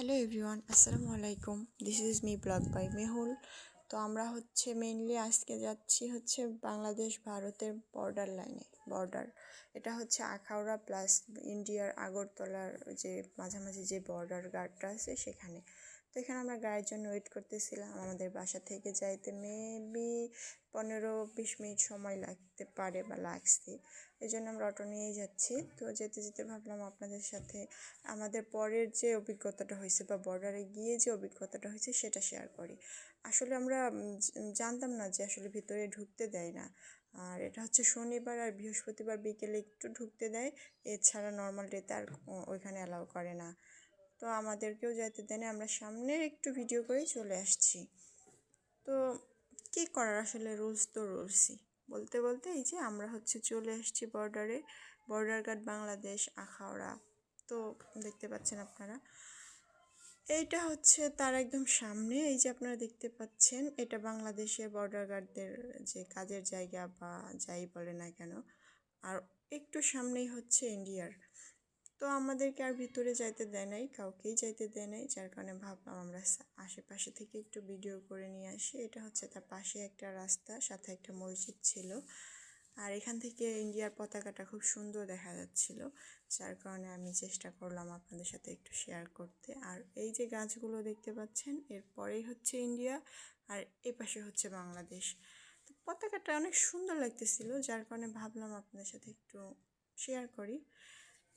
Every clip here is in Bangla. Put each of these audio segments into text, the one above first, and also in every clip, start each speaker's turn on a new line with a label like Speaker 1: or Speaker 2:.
Speaker 1: হ্যালো এভরিওয়ান, আসসালামু আলাইকুম। This is me blog by Mehul তো আমরা হচ্ছে মেনলি আজকে যাচ্ছি হচ্ছে বাংলাদেশ ভারতের বর্ডার লাইনে বর্ডার এটা হচ্ছে আখাউড়া প্লাস ইন্ডিয়ার আগরতলার যে মাঝামাঝি যে বর্ডার গার্ডটা আছে সেখানে। তো এখানে আমরা গাড়ির জন্য ওয়েট করতেছিলাম। আমাদের বাসা থেকে যাইতে মেবি পনেরো বিশ মিনিট সময় লাগতে পারে বা লাগছে। এই জন্য আমরা অটো নিয়েই যাচ্ছি। তো যেতে যেতে ভাবলাম আপনাদের সাথে আমাদের পরের যে অভিজ্ঞতাটা হয়েছে বা বর্ডারে গিয়ে যে অভিজ্ঞতাটা হয়েছে সেটা শেয়ার করি। আসলে আমরা জানতাম না যে আসলে ভিতরে ঢুকতে দেয় না। আর এটা হচ্ছে শনিবার আর বৃহস্পতিবার বিকেলে একটু ঢুকতে দেয়। এছাড়া নর্মাল ডেতে আর ওইখানে অ্যালাউ করে না। তো আমাদেরকেও যাইতে দেয় না আমরা সামনের একটু ভিডিও করেই চলে আসছি। তো কী করার আসলে রুলস তো রুলসই বলতে বলতে এই যে আমরা হচ্ছে চলে আসছি বর্ডারে বর্ডার গার্ড বাংলাদেশ, আখাউড়া। তো দেখতে পাচ্ছেন আপনারা, এইটা হচ্ছে তার একদম সামনে, এই যে আপনারা দেখতে পাচ্ছেন, এটা বাংলাদেশের বর্ডার গার্ডদের যে কাজের জায়গা বা যাই বলে না কেন, আর একটু সামনেই হচ্ছে ইন্ডিয়ার তো আমাদেরকে আর ভিতরে যাইতে দেয় নাই, কাউকেই যাইতে দেয় নাই, যার কারণে ভাবলাম আমরা আশেপাশে থেকে একটু ভিডিও করে নিয়ে আসি। এটা হচ্ছে তার পাশে একটা রাস্তা, সাথে একটা মসজিদ ছিল। আর এখান থেকে ইন্ডিয়ার পতাকাটা খুব সুন্দর দেখা যাচ্ছিল, যার কারণে আমি চেষ্টা করলাম আপনাদের সাথে একটু শেয়ার করতে। আর এই যে গাছগুলো দেখতে পাচ্ছেন এরপরেই হচ্ছে ইন্ডিয়া, আর এ পাশে হচ্ছে বাংলাদেশ। তো পতাকাটা অনেক সুন্দর লাগতেছিল, যার কারণে ভাবলাম আপনাদের সাথে একটু শেয়ার করি।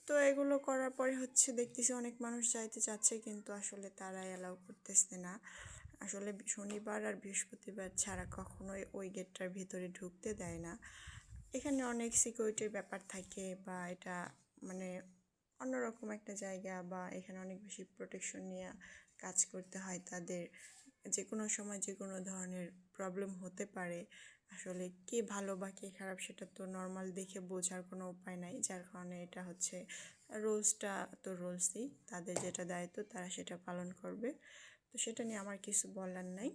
Speaker 1: তো এগুলো করার পরে হচ্ছে দেখতেছি অনেক মানুষ যাইতে চাচ্ছে, কিন্তু আসলে তারা অ্যালাউ করতেছে না। আসলে শনিবার আর বৃহস্পতিবার ছাড়া কখনোই ওই গেটটার ভিতরে ঢুকতে দেয় না। এখানে অনেক সিকিউরিটির ব্যাপার থাকে বা এটা মানে অন্যরকম একটা জায়গা বা এখানে অনেক বেশি প্রোটেকশন নিয়ে কাজ করতে হয় তাদের। যে কোনো সময় যে কোনো ধরনের প্রবলেম হতে পারে। আসলে কে ভালো বা কে খারাপ সেটা তো নর্মাল দেখে বোঝার কোনো উপায় নাই। যার কারণে এটা হচ্ছে রোলসটা তো রোলসই তাদের যেটা দায়িত্ব তারা সেটা পালন করবে। তো সেটা নিয়ে আমার কিছু বলার নাই।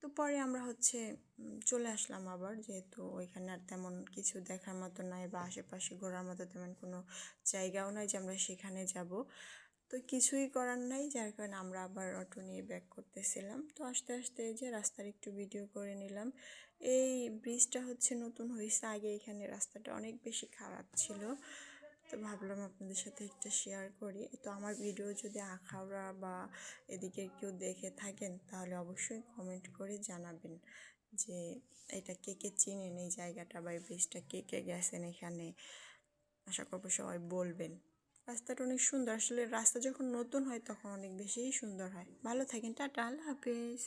Speaker 1: তো পরে আমরা হচ্ছে চলে আসলাম আবার। যেহেতু ওইখানে আর তেমন কিছু দেখার মতো নাই বা আশেপাশে ঘোরার মতো তেমন কোনো জায়গাও নাই যে আমরা সেখানে যাব। তো কিছুই করার নাই, যার কারণে আমরা আবার অটো নিয়ে ব্যাক করতেছিলাম। তো আস্তে আস্তে এই যে রাস্তার একটু ভিডিও করে নিলাম। এই ব্রিজটা হচ্ছে নতুন হয়েছে আগে এখানে রাস্তাটা অনেক বেশি খারাপ ছিল। তো ভাবলাম আপনাদের সাথে একটা শেয়ার করি। তো আমার ভিডিও যদি আখাউড়া বা এদিকে কেউ দেখে থাকেন, তাহলে অবশ্যই কমেন্ট করে জানাবেন যে এটা কে কে চিনেন এই জায়গাটা বা এই ব্রিজটা কে কে গেছেন এখানে। আশা করব সবাই বলবেন। রাস্তাটা অনেক সুন্দর। আসলে রাস্তা যখন নতুন হয়, তখন অনেক বেশি সুন্দর হয়। ভালো থাকেন, টাটা, আল্লাহ হাফেজ।